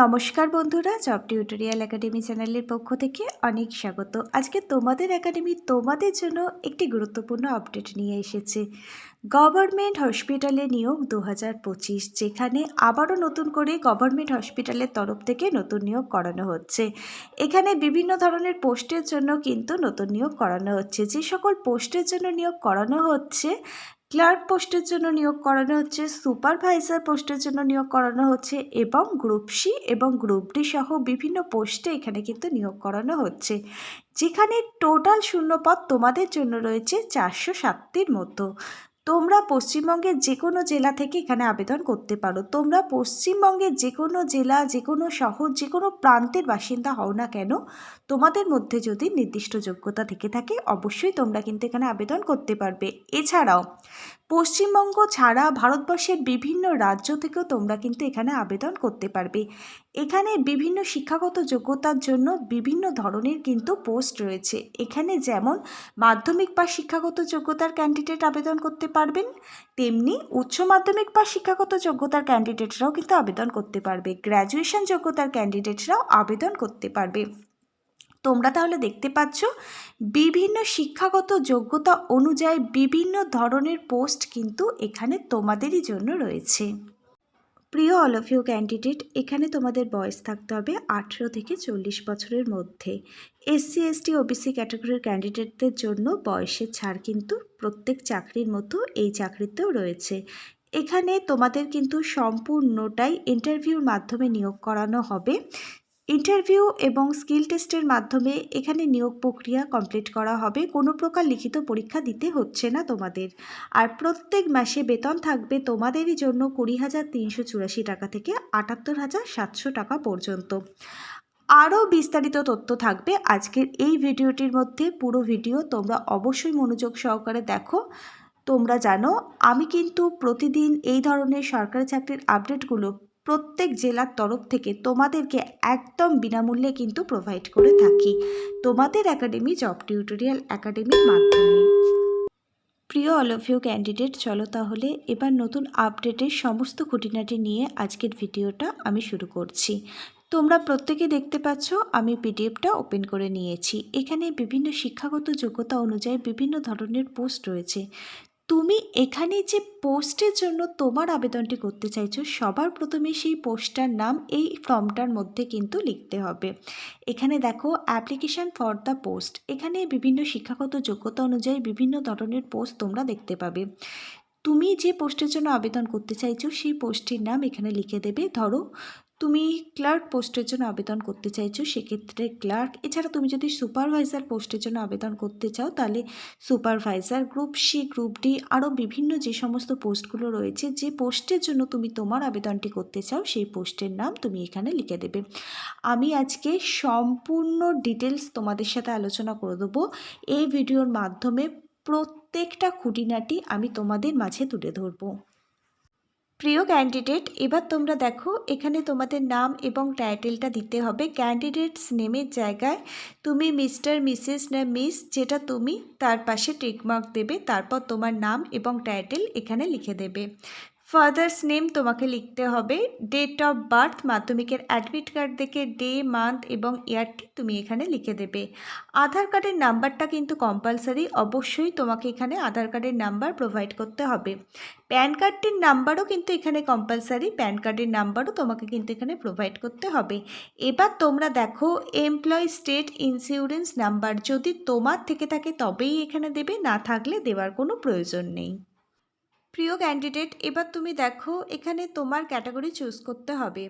নমস্কার বন্ধুরা job tutorial academy চ্যানেলের পক্ষ থেকে অনেক স্বাগত। আজকে তোমাদের একাডেমি তোমাদের জন্য একটি গুরুত্বপূর্ণ আপডেট নিয়ে এসেছে। গভর্নমেন্ট হসপিটালে নিয়োগ দু হাজার পঁচিশ, যেখানে আবারও নতুন করে গভর্নমেন্ট হসপিটালের তরফ থেকে নতুন নিয়োগ করানো হচ্ছে। এখানে বিভিন্ন ধরনের পোস্টের জন্য কিন্তু নতুন নিয়োগ করানো হচ্ছে। যে সকল পোস্টের জন্য নিয়োগ করানো হচ্ছে ক্লার্ক পোস্টের জন্য নিয়োগ করানো হচ্ছে, সুপারভাইজার পোস্টের জন্য নিয়োগ করানো হচ্ছে এবং গ্রুপ সি এবং গ্রুপ ডি সহ বিভিন্ন পোস্টে এখানে কিন্তু নিয়োগ করানো হচ্ছে। যেখানে টোটাল শূন্যপদ তোমাদের জন্য রয়েছে চারশো সাতটির মতো। তোমরা পশ্চিমবঙ্গের যে কোনো জেলা থেকে এখানে আবেদন করতে পারো। তোমরা পশ্চিমবঙ্গের যে কোনো জেলা যে কোনো শহর যে কোনো প্রান্তের বাসিন্দা হও না কেন, তোমাদের মধ্যে যদি নির্দিষ্ট যোগ্যতা থেকে থাকে, অবশ্যই তোমরা কিন্তু এখানে আবেদন করতে পারবে। এছাড়াও পশ্চিমবঙ্গ ছাড়া ভারতবর্ষের বিভিন্ন রাজ্য থেকেও তোমরা কিন্তু এখানে আবেদন করতে পারবে। এখানে বিভিন্ন শিক্ষাগত যোগ্যতার জন্য বিভিন্ন ধরনের কিন্তু পোস্ট রয়েছে। এখানে যেমন মাধ্যমিক বা শিক্ষাগত যোগ্যতার ক্যান্ডিডেট আবেদন করতে পারবেন, তেমনি উচ্চ মাধ্যমিক বা শিক্ষাগত যোগ্যতার ক্যান্ডিডেটরাও কিন্তু আবেদন করতে পারবে। গ্র্যাজুয়েশন যোগ্যতার ক্যান্ডিডেটরাও আবেদন করতে পারবে। তোমরা তাহলে দেখতে পাচ্ছ, বিভিন্ন শিক্ষাগত যোগ্যতা অনুযায়ী বিভিন্ন ধরনের পোস্ট কিন্তু এখানে তোমাদেরই জন্য রয়েছে। প্রিয় অল অফ ইউ ক্যান্ডিডেট এখানে তোমাদের বয়স থাকতে হবে আঠেরো থেকে চল্লিশ বছরের মধ্যে। এসসি এসটি ওবিসি ক্যাটাগরির ক্যান্ডিডেটদের জন্য বয়সের ছাড় কিন্তু প্রত্যেক চাকরির মতো এই চাকরিতেও রয়েছে। এখানে তোমাদের কিন্তু সম্পূর্ণটাই ইন্টারভিউর মাধ্যমে নিয়োগ করানো হবে। ইন্টারভিউ এবং স্কিল টেস্টের মাধ্যমে এখানে নিয়োগ প্রক্রিয়া কমপ্লিট করা হবে। কোনো প্রকার লিখিত পরীক্ষা দিতে হচ্ছে না তোমাদের। আর প্রত্যেক মাসে বেতন থাকবে তোমাদেরই জন্য কুড়ি হাজার তিনশো চুরাশি টাকা থেকে আটাত্তর হাজার সাতশো টাকা পর্যন্ত। আরও বিস্তারিত তথ্য থাকবে আজকের এই ভিডিওটির মধ্যে। পুরো ভিডিও তোমরা অবশ্যই মনোযোগ সহকারে দেখো। তোমরা জানো, আমি কিন্তু প্রতিদিন এই ধরনের সরকারি চাকরির আপডেটগুলো প্রত্যেক জেলার তরফ থেকে তোমাদেরকে একদম বিনামূল্যে কিন্তু প্রোভাইড করে থাকি। তোমাদের একাডেমি জব টিউটোরিয়াল একাডেমির মাধ্যমে। প্রিয় অল অফ ইউ ক্যান্ডিডেট চলো তাহলে এবার নতুন আপডেটের সমস্ত খুঁটিনাটি নিয়ে আজকের ভিডিওটা আমি শুরু করছি। তোমরা প্রত্যেকে দেখতে পাচ্ছ, আমি পিডিএফটা ওপেন করে নিয়েছি। এখানে বিভিন্ন শিক্ষাগত যোগ্যতা অনুযায়ী বিভিন্ন ধরনের পোস্ট রয়েছে। তুমি এখানে যে পোস্টের জন্য তোমার আবেদনটি করতে চাইছো, সবার প্রথমে সেই পোস্টটার নাম এই ফর্মটার মধ্যে কিন্তু লিখতে হবে। এখানে দেখো অ্যাপ্লিকেশান ফর দ্য পোস্ট এখানে বিভিন্ন শিক্ষাগত যোগ্যতা অনুযায়ী বিভিন্ন ধরনের পোস্ট তোমরা দেখতে পাবে। তুমি যে পোস্টের জন্য আবেদন করতে চাইছো, সেই পোস্টটির নাম এখানে লিখে দেবে। ধরো তুমি ক্লার্ক পোস্টের জন্য আবেদন করতে চাইছো, সেক্ষেত্রে ক্লার্ক, এছাড়া তুমি যদি সুপারভাইজার পোস্টের জন্য আবেদন করতে চাও, তাহলে supervisor group, C group D, আরও বিভিন্ন যে সমস্ত পোস্টগুলো রয়েছে, যে পোস্টের জন্য তুমি তোমার আবেদনটি করতে চাও, সেই পোস্টের নাম তুমি এখানে লিখে দেবে। আমি আজকে সম্পূর্ণ ডিটেলস তোমাদের সাথে আলোচনা করে দেবো। এই ভিডিওর মাধ্যমে প্রত্যেকটা খুঁটিনাটি আমি তোমাদের মাঝে তুলে ধরবো। প্রিয় ক্যান্ডিডেট এবার তোমরা দেখো, এখানে তোমাদের নাম এবং টাইটেলটা দিতে হবে। ক্যান্ডিডেটস নেমের জায়গায় তুমি মিস্টার মিসেস না মিস যেটা তুমি তার পাশে টিকমার্ক দেবে, তারপর তোমার নাম এবং টাইটেল এখানে লিখে দেবে। ফাদার্স নেম তোমাকে লিখতে হবে। ডেট অফ বার্থ মাধ্যমিকের অ্যাডমিট কার্ড দেখে ডে মান্থ এবং ইয়ারটি তুমি এখানে লিখে দেবে। আধার কার্ডের নাম্বারটা কিন্তু কম্পালসারি অবশ্যই তোমাকে এখানে আধার কার্ডের নাম্বার প্রোভাইড করতে হবে। প্যান কার্ডটির নাম্বারও কিন্তু এখানে কম্পালসারি প্যান কার্ডের নাম্বারও তোমাকে কিন্তু এখানে প্রোভাইড করতে হবে। এবার তোমরা দেখো এমপ্লয় স্টেট ইন্স্যুরেন্স নাম্বার যদি তোমার থেকে থাকে তবেই এখানে দেবে, না থাকলে দেওয়ার কোনো প্রয়োজন নেই। প্রিয় ক্যান্ডিডেট এবার তুমি দেখো এখানে তোমার ক্যাটাগরি চুজ করতে হবে।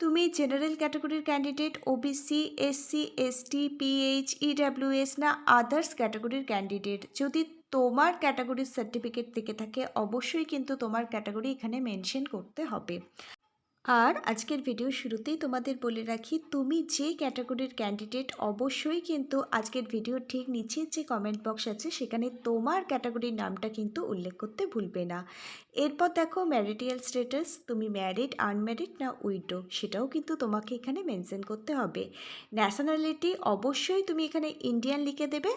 তুমি জেনারেল ক্যাটাগরির candidate OBC SC ST PH EWS না আদার্স ক্যাটাগরির ক্যান্ডিডেট যদি তোমার ক্যাটাগরির সার্টিফিকেট থেকে থাকে, অবশ্যই কিন্তু তোমার ক্যাটাগরি এখানে মেনশন করতে হবে। আর আজকের ভিডিও শুরুতেই তোমাদের বলে রাখি, তুমি যে ক্যাটাগরির ক্যান্ডিডেট অবশ্যই কিন্তু আজকের ভিডিও ঠিক নিচের যে কমেন্ট বক্স আছে, সেখানে তোমার ক্যাটাগরির নামটা কিন্তু উল্লেখ করতে ভুলবে না। এরপর দেখো ম্যারিটিয়াল স্ট্যাটাস তুমি ম্যারিড আনম্যারিড না উইডো সেটাও কিন্তু তোমাকে এখানে মেনশন করতে হবে। ন্যাশনালিটি অবশ্যই তুমি এখানে ইন্ডিয়ান লিখে দেবে,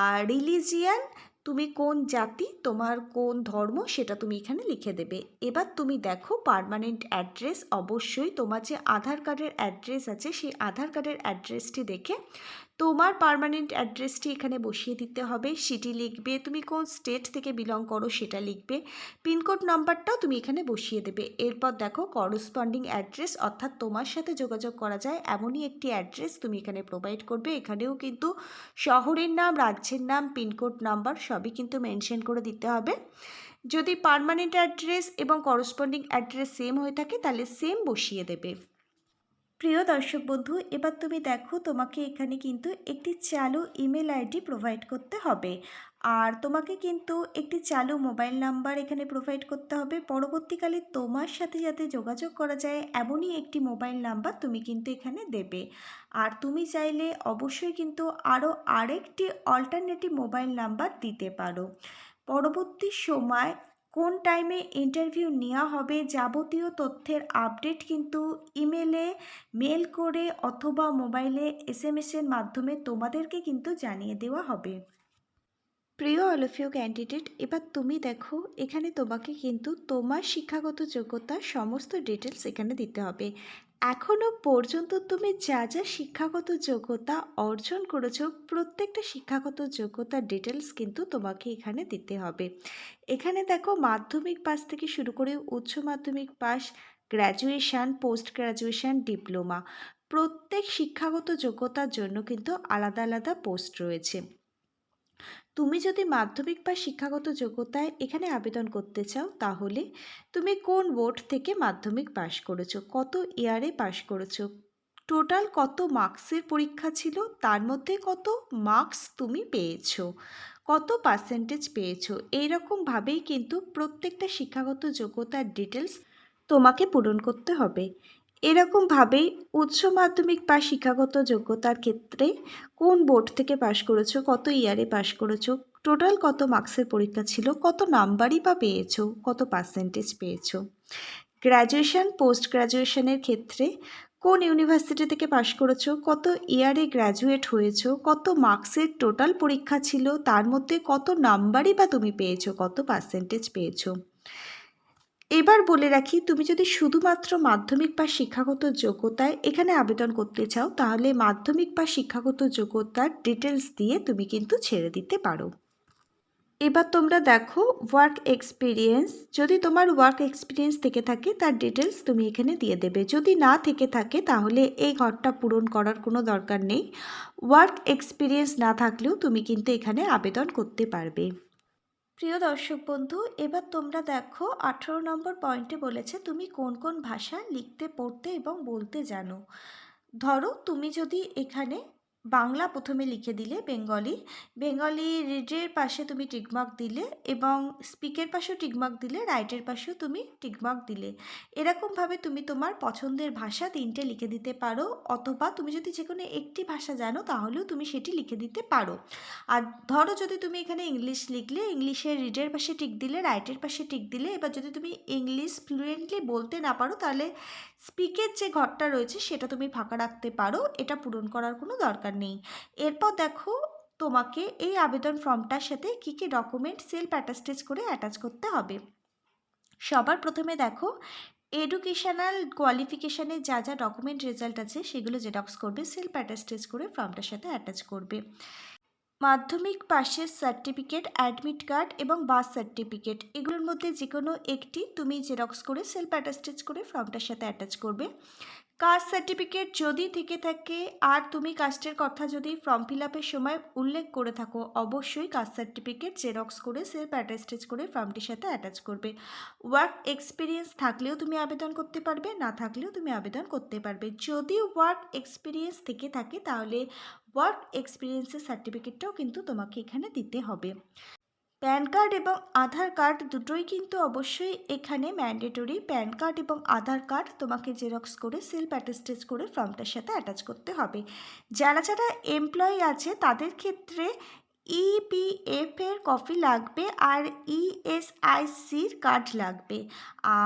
আর রিলিজিয়ান তুমি কোন জাতি, তোমার কোন ধর্ম সেটা তুমি এখানে লিখে দেবে। এবার তুমি দেখো পারমানেন্ট অ্যাড্রেস অবশ্যই তোমার যে আধার কার্ডের অ্যাড্রেস আছে, সেই আধার কার্ডের অ্যাড্রেসটি দেখে তোমার পারমানেন্ট অ্যাড্রেসটি এখানে বসিয়ে দিতে হবে। সেটি লিখবে, তুমি কোন স্টেট থেকে বিলং করো সেটা লিখবে। পিনকোড নাম্বারটাও তুমি এখানে বসিয়ে দেবে। এরপর দেখো করসপন্ডিং অ্যাড্রেস অর্থাৎ তোমার সাথে যোগাযোগ করা যায়, এমনই একটি অ্যাড্রেস তুমি এখানে প্রোভাইড করবে। এখানেও কিন্তু শহরের নাম, রাজ্যের নাম পিনকোড নাম্বার সবই কিন্তু মেনশন করে দিতে হবে। যদি পার্মানেন্ট অ্যাড্রেস এবং করসপন্ডিং অ্যাড্রেস সেম হয়ে থাকে, তাহলে সেম বসিয়ে দেবে। প্রিয় দর্শক বন্ধু, এবার তুমি দেখো তোমাকে এখানে কিন্তু একটি চালু ইমেল আইডি প্রোভাইড করতে হবে। আর তোমাকে কিন্তু একটি চালু মোবাইল নাম্বার এখানে প্রোভাইড করতে হবে। পরবর্তীকালে তোমার সাথে যাতে যোগাযোগ করা যায়, এমনই একটি মোবাইল নাম্বার তুমি কিন্তু এখানে দেবে। আর তুমি চাইলে অবশ্যই কিন্তু আরও আরেকটি অল্টারনেটিভ মোবাইল নাম্বার দিতে পারো। পরবর্তী সময় কোন টাইমে ইন্টারভিউ নেওয়া হবে যাবতীয় তথ্যের আপডেট কিন্তু ইমেলে মেল করে অথবা মোবাইলে এস এম এসের মাধ্যমে তোমাদেরকে কিন্তু জানিয়ে দেওয়া হবে। প্রিয় অলফিও ক্যান্ডিডেট এবার তুমি দেখো, এখানে তোমাকে কিন্তু তোমার শিক্ষাগত যোগ্যতা সমস্ত ডিটেলস এখানে দিতে হবে। এখনও পর্যন্ত তুমি যা যা শিক্ষাগত যোগ্যতা অর্জন করেছ, প্রত্যেকটা শিক্ষাগত যোগ্যতার ডিটেলস কিন্তু তোমাকে এখানে দিতে হবে। এখানে দেখো মাধ্যমিক পাস থেকে শুরু করে উচ্চ মাধ্যমিক pass graduation post graduation diploma প্রত্যেক শিক্ষাগত যোগ্যতার জন্য কিন্তু আলাদা আলাদা পোস্ট রয়েছে। তুমি যদি মাধ্যমিক বা শিক্ষাগত যোগ্যতায় এখানে আবেদন করতে চাও, তাহলে তুমি কোন বোর্ড থেকে মাধ্যমিক পাশ করেছ? কত ইয়ারে পাশ করেছ? টোটাল কত মার্কসের পরীক্ষা ছিল? তার মধ্যে কত মার্কস তুমি পেয়েছ? কত পার্সেন্টেজ পেয়েছ? এইরকমভাবেই কিন্তু প্রত্যেকটা শিক্ষাগত যোগ্যতার ডিটেলস তোমাকে পূরণ করতে হবে। এরকমভাবেই উচ্চ মাধ্যমিক বা শিক্ষাগত যোগ্যতার ক্ষেত্রে কোন বোর্ড থেকে পাশ করেছ? কত ইয়ারে পাশ করেছ? টোটাল কত মার্কসের পরীক্ষা ছিল? কত নাম্বারই বা পেয়েছ? কত পার্সেন্টেজ পেয়েছ? গ্র্যাজুয়েশন পোস্ট গ্র্যাজুয়েশনের ক্ষেত্রে কোন ইউনিভার্সিটি থেকে পাশ করেছ? কত ইয়ারে গ্র্যাজুয়েট হয়েছো? কত মার্কসের টোটাল পরীক্ষা ছিল? তার মধ্যে কত নাম্বারই বা তুমি পেয়েছ? কত পার্সেন্টেজ পেয়েছ? এবার বলে রাখি, তুমি যদি শুধুমাত্র মাধ্যমিক বা শিক্ষাগত যোগ্যতায় এখানে আবেদন করতে চাও, তাহলে মাধ্যমিক বা শিক্ষাগত যোগ্যতার ডিটেলস দিয়ে তুমি কিন্তু ছেড়ে দিতে পারো। এবার তোমরা দেখো ওয়ার্ক এক্সপিরিয়েন্স যদি তোমার ওয়ার্ক এক্সপিরিয়েন্স থেকে থাকে, তার ডিটেলস তুমি এখানে দিয়ে দেবে। যদি না থেকে থাকে, তাহলে এই ঘরটা পূরণ করার কোনো দরকার নেই। ওয়ার্ক এক্সপিরিয়েন্স না থাকলেও তুমি কিন্তু এখানে আবেদন করতে পারবে। প্রিয় দর্শক বন্ধু, এবার তোমরা দেখো আঠেরো নম্বর পয়েন্টে বলেছে, তুমি কোন কোন ভাষা লিখতে, পড়তে এবং বলতে জানো? ধরো, তুমি যদি এখানে বাংলা প্রথমে লিখে দিলে বেঙ্গলি। বেঙ্গলি রিডের পাশে তুমি টিকমার্ক দিলে এবং স্পিকের পাশেও টিকমার্ক দিলে রাইটের পাশেও তুমি টিকমার্ক দিলে। এরকমভাবে তুমি তোমার পছন্দের ভাষা তিনটে লিখে দিতে পারো, অথবা তুমি যদি যে কোনো একটি ভাষা জানো তাহলেও তুমি সেটি লিখে দিতে পারো। আর ধরো যদি তুমি এখানে ইংলিশ লিখলে ইংলিশের রিডের পাশে টিক দিলে রাইটের পাশে টিক দিলে, এবার যদি তুমি ইংলিশ ফ্লুয়েন্টলি বলতে না পারো, তাহলে স্পিকের যে ঘরটা রয়েছে সেটা তুমি ফাঁকা রাখতে পারো। এটা পূরণ করার কোনো দরকার নেই। এরপর দেখো তোমাকে এই আবেদন ফর্মটার সাথে কী কী ডকুমেন্ট সেলফ অ্যাটাস্টেজ করে অ্যাটাচ করতে হবে। সবার প্রথমে দেখো এডুকেশনাল কোয়ালিফিকেশানের যা যা ডকুমেন্ট রেজাল্ট আছে সেগুলো জেরক্স করবে সেলফ অ্যাটাস্টেজ করে ফর্মটার সাথে অ্যাটাচ করবে। মাধ্যমিক পাশের সার্টিফিকেট অ্যাডমিট কার্ড এবং বার্থ সার্টিফিকেট এগুলোর মধ্যে যে কোনো একটি তুমি জেরক্স করে সেলফ অ্যাটাস্টেজ করে ফর্মটার সাথে অ্যাটাচ করবে। কাস্ট সার্টিফিকেট যদি থেকে থাকে, আর তুমি কাস্টের কথা যদি ফর্ম ফিল আপের সময় উল্লেখ করে থাকো, অবশ্যই কাস্ট সার্টিফিকেট জেরক্স করে সেলফ অ্যাটাস্টেজ করে ফর্মটির সাথে অ্যাটাচ করবে। ওয়ার্ক এক্সপিরিয়েন্স থাকলেও তুমি আবেদন করতে পারবে, না থাকলেও তুমি আবেদন করতে পারবে। যদি ওয়ার্ক এক্সপিরিয়েন্স থেকে থাকে, তাহলে ওয়ার্ক এক্সপিরিয়েন্সের সার্টিফিকেটটাও কিন্তু তোমাকে এখানে দিতে হবে। প্যান কার্ড এবং আধার কার্ড দুটোই কিন্তু অবশ্যই এখানে ম্যান্ডেটরি। প্যান কার্ড এবং আধার কার্ড তোমাকে জেরক্স করে সেলফ অ্যাটাস্টেজ করে ফর্মটার সাথে অ্যাটাচ করতে হবে। যারা যারা এমপ্লয়ি আছে, তাদের ক্ষেত্রে ইপিএফ এর কপি লাগবে আর ইএসআইসির কার্ড লাগবে।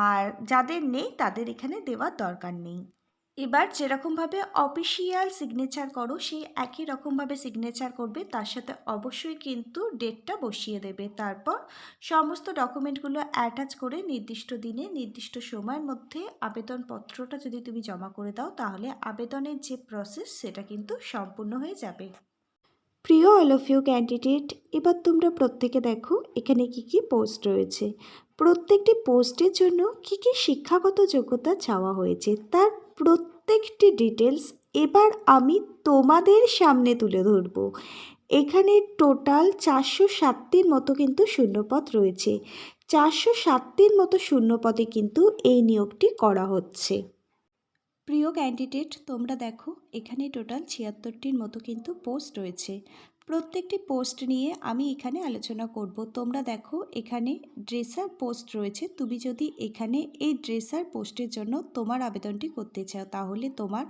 আর যাদের নেই, তাদের এখানে দেওয়ার দরকার নেই। এবার যেরকমভাবে অফিসিয়াল সিগনেচার করো, সেই একই রকমভাবে সিগনেচার করবে, তার সাথে অবশ্যই কিন্তু ডেটটা বসিয়ে দেবে। তারপর সমস্ত ডকুমেন্টগুলো অ্যাটাচ করে নির্দিষ্ট দিনে, নির্দিষ্ট সময়ের মধ্যে আবেদনপত্রটা যদি তুমি জমা করে দাও, তাহলে আবেদনের যে প্রসেস সেটা কিন্তু সম্পূর্ণ হয়ে যাবে। প্রিয় অল অফ ইউ ক্যান্ডিডেট এবার তোমরা প্রত্যেকে দেখো, এখানে কি কি পোস্ট রয়েছে। প্রত্যেকটি পোস্টের জন্য কি কি শিক্ষাগত যোগ্যতা চাওয়া হয়েছে, তার প্রত্যেকটি ডিটেলস এবার আমি তোমাদের সামনে তুলে ধরব। এখানে টোটাল চারশো সাতটির মতো কিন্তু শূন্যপদ রয়েছে। চারশো সাতটির মতো শূন্যপদে কিন্তু এই নিয়োগটি করা হচ্ছে। প্রিয় ক্যান্ডিডেট তোমরা দেখো, এখানে টোটাল ছিয়াত্তরটির মতো কিন্তু পোস্ট রয়েছে। প্রত্যেকটি পোস্ট নিয়ে আমি এখানে আলোচনা করব। তোমরা দেখো, এখানে ড্রেসার পোস্ট রয়েছে। তুমি যদি এখানে এই ড্রেসার পোস্টের জন্য তোমার আবেদনটি করতে চাও, তাহলে তোমার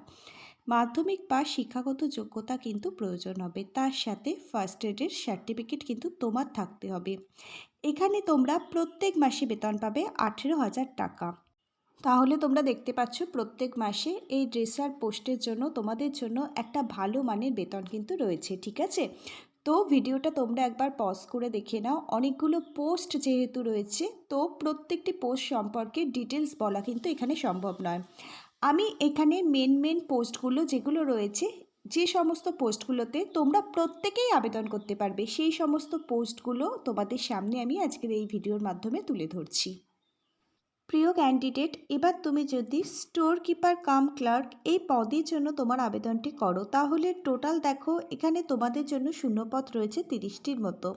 মাধ্যমিক বা শিক্ষাগত যোগ্যতা কিন্তু প্রয়োজন হবে। তার সাথে ফার্স্ট এডের সার্টিফিকেট কিন্তু তোমার থাকতে হবে। এখানে তোমরা প্রত্যেক মাসে বেতন পাবে আঠেরো হাজার টাকা। তাহলে তোমরা দেখতে পাচ্ছ প্রত্যেক মাসে এই ড্রেসার পোস্টের জন্য তোমাদের জন্য একটা ভালো মানের বেতন কিন্তু রয়েছে, ঠিক আছে? তো ভিডিওটা তোমরা একবার পজ করে দেখে নাও। অনেকগুলো পোস্ট যেহেতু রয়েছে, তো প্রত্যেকটি পোস্ট সম্পর্কে ডিটেলস বলা কিন্তু এখানে সম্ভব নয়। আমি এখানে মেন মেন পোস্টগুলো যেগুলো রয়েছে, যে সমস্ত পোস্টগুলোতে তোমরা প্রত্যেকেই আবেদন করতে পারবে। সেই সমস্ত পোস্টগুলো তোমাদের সামনে আমি আজকের এই ভিডিওর মাধ্যমে তুলে ধরছি। প্রিয় ক্যান্ডিডেট এবার তুমি যদি স্টোর কিপার কাম ক্লার্ক এই পদের জন্য তোমার আবেদনটি করো, তাহলে টোটাল দেখো এখানে তোমাদের জন্য শূন্যপদ রয়েছে তিরিশটির মতো।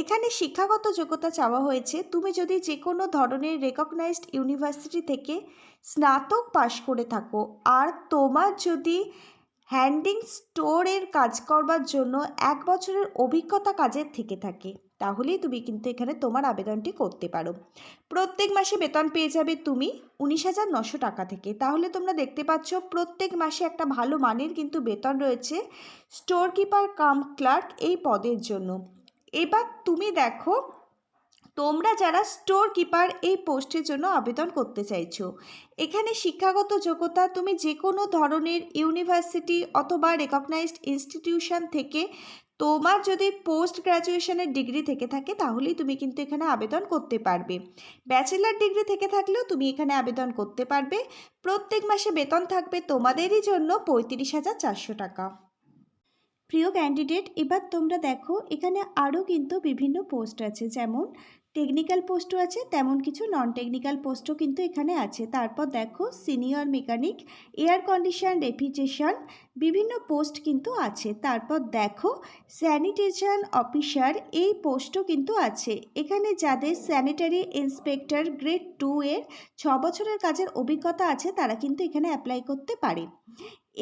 এখানে শিক্ষাগত যোগ্যতা চাওয়া হয়েছে, তুমি যদি যে কোনো ধরনের রেকগনাইজড ইউনিভার্সিটি থেকে স্নাতক পাশ করে থাকো, আর তোমার যদি হ্যান্ডিং স্টোরের কাজ করবার জন্য এক বছরের অভিজ্ঞতা কাজের থেকে থাকে। তাহলেই তুমি কিন্তু এখানে তোমার আবেদনটি করতে পারো। প্রত্যেক মাসে বেতন পেয়ে যাবে তুমি উনিশ হাজার নশো টাকা থেকে। তাহলে তোমরা দেখতে পাচ্ছ, প্রত্যেক মাসে একটা ভালো মানের কিন্তু বেতন রয়েছে স্টোর কিপার কাম ক্লার্ক এই পদের জন্য। এবার তুমি দেখো, তোমরা যারা স্টোর কিপার এই পোস্টের জন্য আবেদন করতে চাইছো, এখানে শিক্ষাগত যোগ্যতা তুমি যে কোনো ধরনের ইউনিভার্সিটি অথবা রেকগনাইজড ইনস্টিটিউশন থেকে তোমার যদি পোস্ট গ্র্যাজুয়েশনের ডিগ্রি থেকে থাকে, তাহলেই তুমি কিন্তু এখানে আবেদন করতে পারবে। ব্যাচেলার ডিগ্রি থেকে থাকলেও তুমি এখানে আবেদন করতে পারবে। প্রত্যেক মাসে বেতন থাকবে তোমাদেরই জন্য পঁয়ত্রিশ হাজার চারশো টাকা। প্রিয় ক্যান্ডিডেট এবার তোমরা দেখো, এখানে আরও কিন্তু বিভিন্ন পোস্ট আছে। যেমন টেকনিক্যাল পোস্টও আছে, তেমন কিছু নন টেকনিক্যাল পোস্টও কিন্তু এখানে আছে। তারপর দেখো senior mechanic air condition refrigeration বিভিন্ন পোস্ট কিন্তু আছে। তারপর দেখো স্যানিটেশন অফিসার এই পোস্টও কিন্তু আছে। এখানে যাদের স্যানিটারি ইন্সপেক্টর গ্রেড টু এর ছ বছরের কাজের অভিজ্ঞতা আছে, তারা কিন্তু এখানে অ্যাপ্লাই করতে পারে।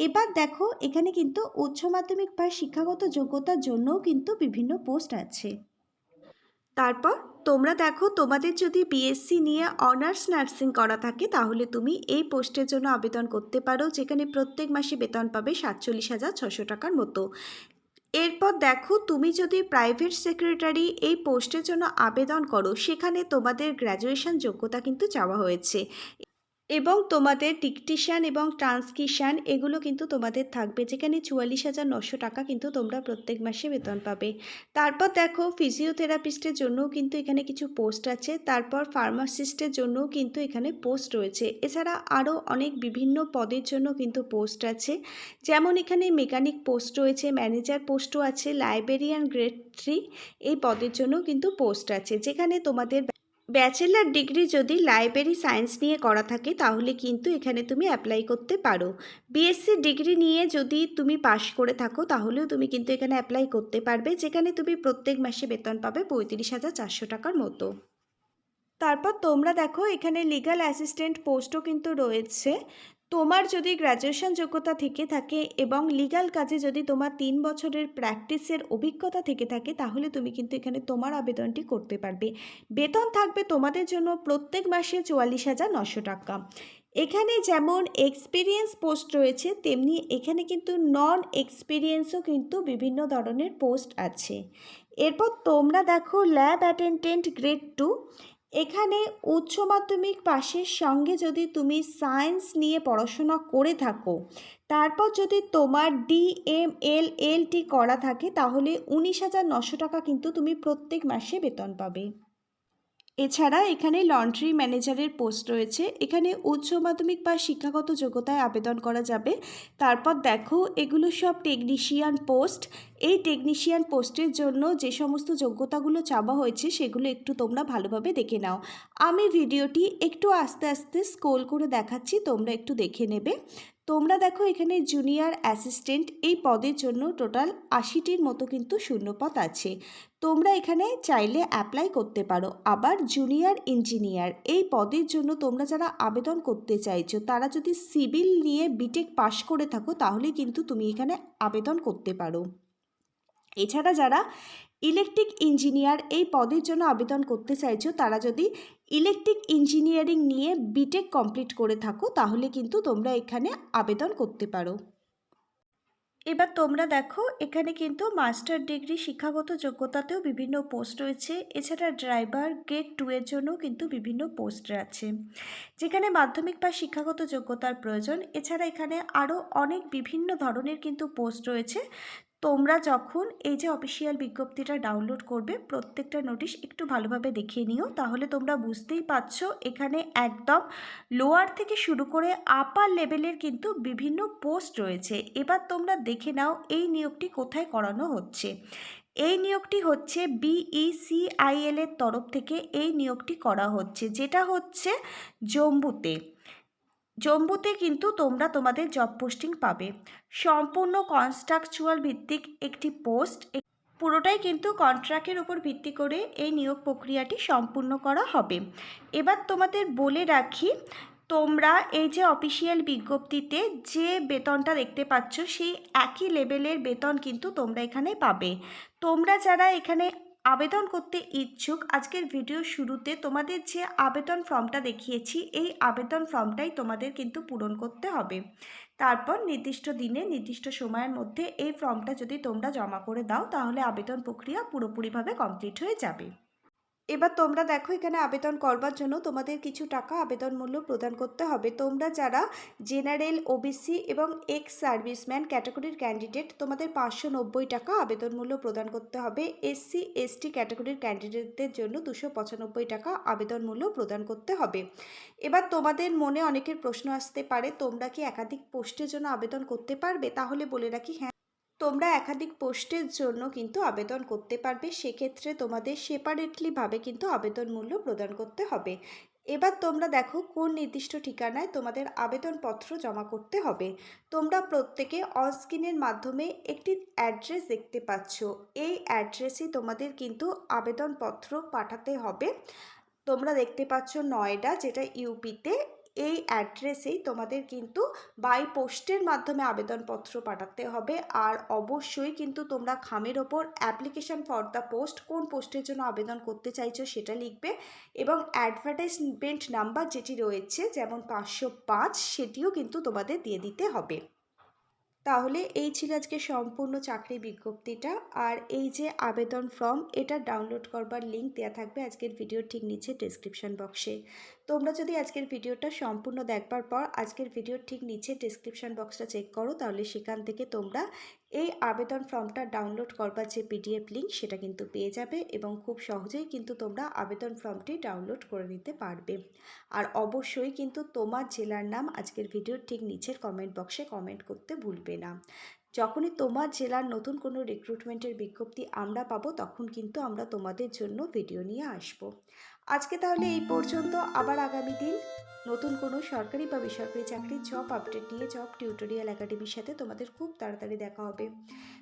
এবার দেখো, এখানে কিন্তু উচ্চ মাধ্যমিক বা শিক্ষাগত যোগ্যতার জন্যও কিন্তু বিভিন্ন পোস্ট আছে। তারপর তোমরা দেখো, তোমাদের যদি বিএসসি নিয়ে অনার্স নার্সিং করা থাকে, তাহলে তুমি এই পোস্টের জন্য আবেদন করতে পারো, যেখানে প্রত্যেক মাসে বেতন পাবে সাতচল্লিশ হাজার ছশো টাকার মতো। এরপর দেখো, তুমি যদি প্রাইভেট সেক্রেটারি এই পোস্টের জন্য আবেদন করো, সেখানে তোমাদের গ্র্যাজুয়েশন যোগ্যতা কিন্তু চাওয়া হয়েছে। এবং তোমাদের ডিকটিশান এবং ট্রান্সক্রিপশান এগুলো কিন্তু তোমাদের থাকবে। যেখানে চুয়াল্লিশ হাজার নশো টাকা কিন্তু তোমরা প্রত্যেক মাসে বেতন পাবে। তারপর দেখো ফিজিওথেরাপিস্টের জন্যও কিন্তু এখানে কিছু পোস্ট আছে। তারপর ফার্মাসিস্টের জন্যও কিন্তু এখানে পোস্ট রয়েছে। এছাড়া আরও অনেক বিভিন্ন পদের জন্য কিন্তু পোস্ট আছে। যেমন এখানে মেকানিক পোস্ট রয়েছে ম্যানেজার পোস্টও আছে লাইব্রেরিয়ান গ্রেড থ্রি এই পদের জন্য কিন্তু পোস্ট আছে। যেখানে তোমাদের ব্যাচেলার ডিগ্রি যদি লাইব্রেরি সায়েন্স নিয়ে করা থাকে, তাহলে কিন্তু এখানে তুমি অ্যাপ্লাই করতে পারো। বিএসসি ডিগ্রি নিয়ে যদি তুমি পাশ করে থাকো, তাহলেও তুমি কিন্তু এখানে অ্যাপ্লাই করতে পারবে, যেখানে তুমি প্রত্যেক মাসে বেতন পাবে পঁয়ত্রিশ হাজার চারশো টাকার মতো। তারপর তোমরা দেখো, এখানে লিগাল অ্যাসিস্ট্যান্ট পোস্টও কিন্তু রয়েছে। তোমার যদি গ্র্যাজুয়েশন যোগ্যতা থেকে থাকে এবং লিগ্যাল কাজে যদি তোমার তিন বছরের প্র্যাকটিসের অভিজ্ঞতা থেকে থাকে, তাহলে তুমি কিন্তু এখানে তোমার আবেদনটি করতে পারবে। বেতন থাকবে তোমাদের জন্য প্রত্যেক মাসে চুয়াল্লিশ হাজার নশো টাকা। এখানে যেমন এক্সপিরিয়েন্স পোস্ট রয়েছে, তেমনি এখানে কিন্তু নন এক্সপিরিয়েন্সও কিন্তু বিভিন্ন ধরনের পোস্ট আছে। এরপর তোমরা দেখো ল্যাব অ্যাটেন্ডেন্ট গ্রেড টু এখানে উচ্চ মাধ্যমিক পাশের সঙ্গে যদি তুমি সায়েন্স নিয়ে পড়াশোনা করে থাকো, তারপর যদি তোমার ডিএমএলএলটি করা থাকে, তাহলে উনিশ হাজার নশো টাকা কিন্তু তুমি প্রত্যেক মাসে বেতন পাবে। এছাড়া এখানে লন্ড্রি ম্যানেজারের পোস্ট রয়েছে। এখানে উচ্চ মাধ্যমিক বা শিক্ষাগত যোগ্যতায় আবেদন করা যাবে। তারপর দেখো, এগুলো সব টেকনিশিয়ান পোস্ট এই টেকনিশিয়ান পোস্টের জন্য যে সমস্ত যোগ্যতাগুলো চাওয়া হয়েছে, সেগুলো একটু তোমরা ভালোভাবে দেখে নাও। আমি ভিডিওটি একটু আস্তে আস্তে স্ক্রোল করে দেখাচ্ছি, তোমরা একটু দেখে নেবে। তোমরা দেখো এখানে জুনিয়র অ্যাসিস্ট্যান্ট এই পদের জন্য টোটাল আশিটির মতো কিন্তু শূন্যপদ আছে। তোমরা এখানে চাইলে অ্যাপ্লাই করতে পারো। আবার জুনিয়র ইঞ্জিনিয়ার এই পদের জন্য তোমরা যারা আবেদন করতে চাইছো, তারা যদি সিভিল নিয়ে বিটেক পাশ করে থাকো, তাহলে কিন্তু তুমি এখানে আবেদন করতে পারো। এছাড়া যারা ইলেকট্রিক ইঞ্জিনিয়ার এই পদের জন্য আবেদন করতে চাইছো, তারা যদি ইলেকট্রিক ইঞ্জিনিয়ারিং নিয়ে বিটেক কমপ্লিট করে থাকো, তাহলে কিন্তু তোমরা এখানে আবেদন করতে পারো। এবার তোমরা দেখো, এখানে কিন্তু মাস্টার ডিগ্রি শিক্ষাগত যোগ্যতাতেও বিভিন্ন পোস্ট রয়েছে। এছাড়া ড্রাইভার গ্রেড টু এর জন্যও কিন্তু বিভিন্ন পোস্ট আছে। যেখানে মাধ্যমিক বা শিক্ষাগত যোগ্যতার প্রয়োজন। এছাড়া এখানে আরও অনেক বিভিন্ন ধরনের কিন্তু পোস্ট রয়েছে। তোমরা যখন এই যে অফিসিয়াল বিজ্ঞপ্তিটা ডাউনলোড করবে, প্রত্যেকটা নোটিশ একটু ভালোভাবে দেখিয়ে নিও, তাহলে তোমরা বুঝতেই পারছ এখানে একদম লোয়ার থেকে শুরু করে আপার লেভেলের কিন্তু বিভিন্ন পোস্ট রয়েছে। এবার তোমরা দেখে নাও এই নিয়োগটি কোথায় করানো হচ্ছে। এই নিয়োগটি হচ্ছে বিইসিআইএল এর তরফ থেকে এই নিয়োগটি করা হচ্ছে, যেটা হচ্ছে জম্বুতে। জম্বুতে কিন্তু তোমরা তোমাদের জব পোস্টিং পাবে। সম্পূর্ণ কনস্ট্রাকচুয়াল ভিত্তিক একটি পোস্ট পুরোটাই কিন্তু কন্ট্রাক্টের উপর ভিত্তি করে এই নিয়োগ প্রক্রিয়াটি সম্পূর্ণ করা হবে। এবার তোমাদের বলে রাখি, তোমরা এই যে অফিসিয়াল বিজ্ঞপ্তিতে যে বেতনটা দেখতে পাচ্ছ, সেই একই লেভেলের বেতন কিন্তু তোমরা এখানে পাবে। তোমরা যারা এখানে আবেদন করতে ইচ্ছুক, আজকের ভিডিও শুরুতে তোমাদের যে আবেদন ফর্মটা দেখিয়েছি, এই আবেদন ফর্মটাই তোমাদের কিন্তু পূরণ করতে হবে। তারপর নির্দিষ্ট দিনে, নির্দিষ্ট সময়ের মধ্যে এই ফর্মটা যদি তোমরা জমা করে দাও, তাহলে আবেদন প্রক্রিয়া পুরোপুরিভাবে কমপ্লিট হয়ে যাবে। এবার তোমরা দেখো, এখানে আবেদন করবার জন্য তোমাদের কিছু টাকা আবেদন মূল্য প্রদান করতে হবে। তোমরা যারা জেনারেল, ওবিসি এবং এক্স সার্ভিসম্যান ক্যাটাগরির ক্যান্ডিডেট, তোমাদের পাঁচশো নব্বই টাকা আবেদন মূল্য প্রদান করতে হবে। এসসি, এসটি ক্যাটাগরির ক্যান্ডিডেটদের জন্য দুশো টাকা আবেদন মূল্য প্রদান করতে হবে। এবার তোমাদের মনে অনেকের প্রশ্ন আসতে পারে, তোমরা কি একাধিক পোস্টের জন্য আবেদন করতে পারবে? তাহলে বলে রাখি হ্যাঁ তোমরা একাধিক পোস্টের জন্য কিন্তু আবেদন করতে পারবে। সেক্ষেত্রে তোমাদের সেপারেটলিভাবে কিন্তু আবেদন মূল্য প্রদান করতে হবে। এবার তোমরা দেখো কোন নির্দিষ্ট ঠিকানায় তোমাদের আবেদনপত্র জমা করতে হবে। তোমরা প্রত্যেকে অনস্ক্রিনের মাধ্যমে একটি অ্যাড্রেস দেখতে পাচ্ছ। এই অ্যাড্রেসে তোমাদের কিন্তু আবেদনপত্র পাঠাতে হবে। তোমরা দেখতে পাচ্ছ নয়ডা, যেটা ইউপিতে এই অ্যাড্রেসেই তোমাদের কিন্তু বাই পোস্টের মাধ্যমে আবেদনপত্র পাঠাতে হবে। আর অবশ্যই কিন্তু তোমরা খামের ওপর অ্যাপ্লিকেশান ফর দ্য পোস্ট কোন পোস্টের জন্য আবেদন করতে চাইছো সেটা লিখবে এবং অ্যাডভার্টাইজমেন্ট নাম্বার যেটি রয়েছে, যেমন পাঁচশো পাঁচ, সেটিও কিন্তু তোমাদের দিয়ে দিতে হবে। তাহলে এই ছিল আজকে সম্পূর্ণ চাকরি বিজ্ঞপ্তিটা। আর এই যে আবেদন ফর্ম এটা ডাউনলোড করবার লিঙ্ক দেওয়া থাকবে আজকের ভিডিওর ঠিক নিচে ডিসক্রিপশন বক্সে তোমরা যদি আজকের ভিডিওটা সম্পূর্ণ দেখবার পর আজকের ভিডিওর ঠিক নিচে ডিসক্রিপশন বক্সটা চেক করো, তাহলে সেখান থেকে তোমরা এই আবেদন ফর্মটা ডাউনলোড করবার যে পিডিএফ লিঙ্ক সেটা কিন্তু পেয়ে যাবে এবং খুব সহজেই কিন্তু তোমরা আবেদন ফর্মটি ডাউনলোড করে নিতে পারবে। আর অবশ্যই কিন্তু তোমার জেলার নাম আজকের ভিডিওর ঠিক নিচের কমেন্ট বক্সে কমেন্ট করতে ভুলবে না। যখনই তোমার জেলার নতুন কোনো রিক্রুটমেন্টের বিজ্ঞপ্তি আমরা পাবো, তখন কিন্তু আমরা তোমাদের জন্য ভিডিও নিয়ে আসব। আজকে তাহলে এই পর্যন্ত। আবার আগামী দিন নতুন কোনো সরকারি বা বেসরকারি চাকরির জব আপডেট নিয়ে জব টিউটোরিয়াল একাডেমির সাথে তোমাদের খুব তাড়াতাড়ি দেখা হবে।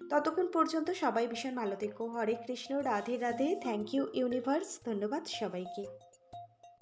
ততক্ষণ পর্যন্ত সবাই ভীষণ ভালো থেকো। Hare Krishna, Radhe Radhe. Thank you universe ধন্যবাদ সবাইকে।